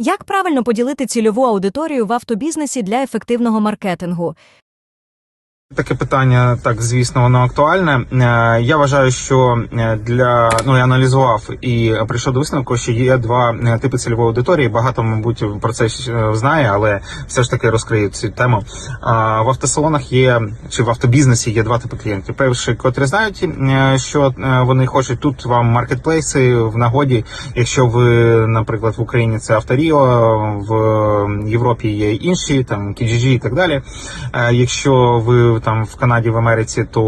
Як правильно поділити цільову аудиторію в автобізнесі для ефективного маркетингу? Таке питання, так звісно, воно актуальне. Е, Я вважаю, що е, для ну я аналізував і прийшов до висновку, що є два е, типи цільової аудиторії. Багато, мабуть, про це знає, але все ж таки розкрию цю тему. В автосалонах є чи в автобізнесі є два типи клієнтів. Перший, котрі знають, що вони хочуть тут вам маркетплейси в нагоді. Якщо ви, наприклад, в Україні це Авторіо, в Європі є інші, там Kijiji і так далі. Якщо ви там в Канаді, в Америці, то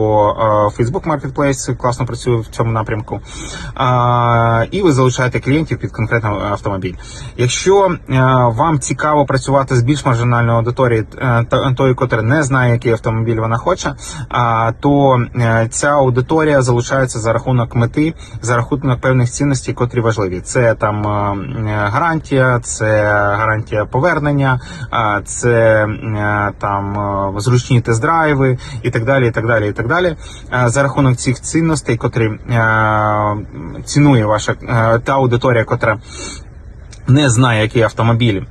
е, Facebook Marketplace класно працює в цьому напрямку. І ви залучаєте клієнтів під конкретний автомобіль. Якщо е, вам цікаво працювати з більш маржинальною аудиторією, е, тої, котра не знає, який автомобіль вона хоче, то ця аудиторія залучається за рахунок мети, за рахунок певних цінностей, котрі важливі. Це там гарантія, це гарантія повернення, це там зручні тест-драйви і так далі. І так далі, і так далі. Е, За рахунок цих цінностей, котрі е, цінує ваша е, та аудиторія, котра. Не знає, який автомобіль,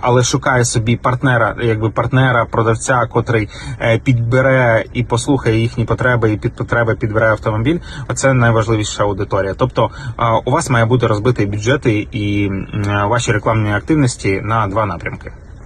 але шукає собі партнера, якби партнера, продавця, котрий підбере і послухає їхні потреби, і під потреби підбере автомобіль. Оце найважливіша аудиторія. Тобто у вас має бути розбитий бюджети і ваші рекламні активності на два напрямки.